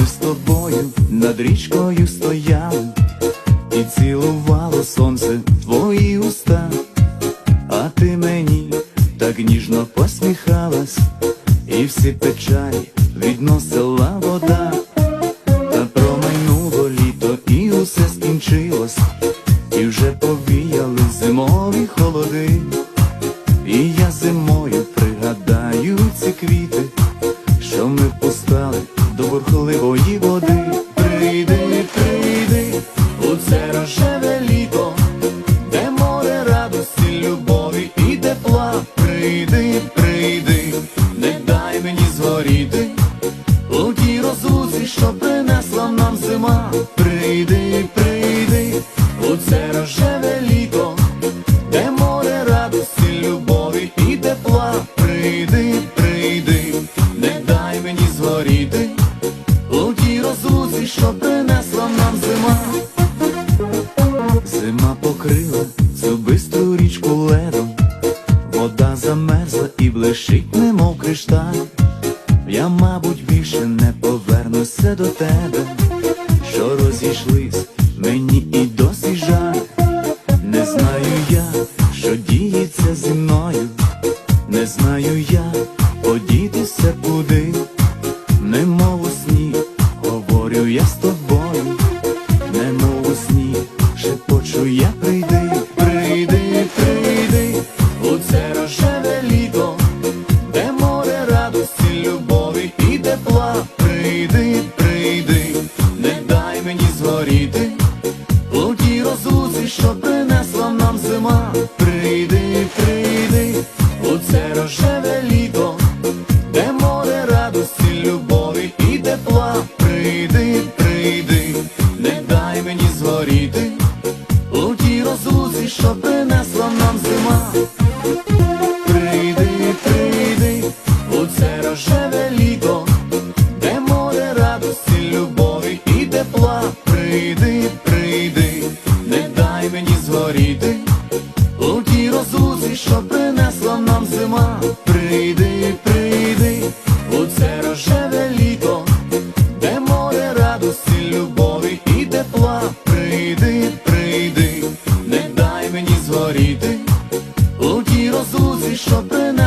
ми з тобою над річкою стояли, і цілувало сонце твої уста, а ти мені так ніжно посміхалась, і всі печалі відносила вода, та промайнуло літо, і усе скінчилось, і вже повіяли зимові холоди. І я зимою води. Прийди, прийди у це рожеве літо, де море радості, любові і тепла. Прийди, прийди, не дай мені згоріти у тій розлуці, що принесла нам зима. Прийди, прийди у це рожеве літо де море радості, любові і тепла. Прийди, прийди, не дай мені згоріти розлуці, що принесла нам зима. Зима покрила цю бистру річку ледом, вода замерзла і блищить, немов кришталь. Я, мабуть, більше не повернуся до тебе, що розійшлись мені і досі жаль. Не знаю я, що діється зі мною, не знаю я, подітися куди, немов у сні, говорю я з тобою, немов у сні, шепочу я прийди, прийди, прийди, у це рожеве літо, де море радості, любові і тепла. Прийди, прийди, не дай мені згоріти. Що принесла нам зима. Прийди, прийди, у це рожеве літо, де море радості, любові і тепла. Прийди, прийди, не дай мені згоріти, у тій розузі, що принесла нам зима. Прийди, дай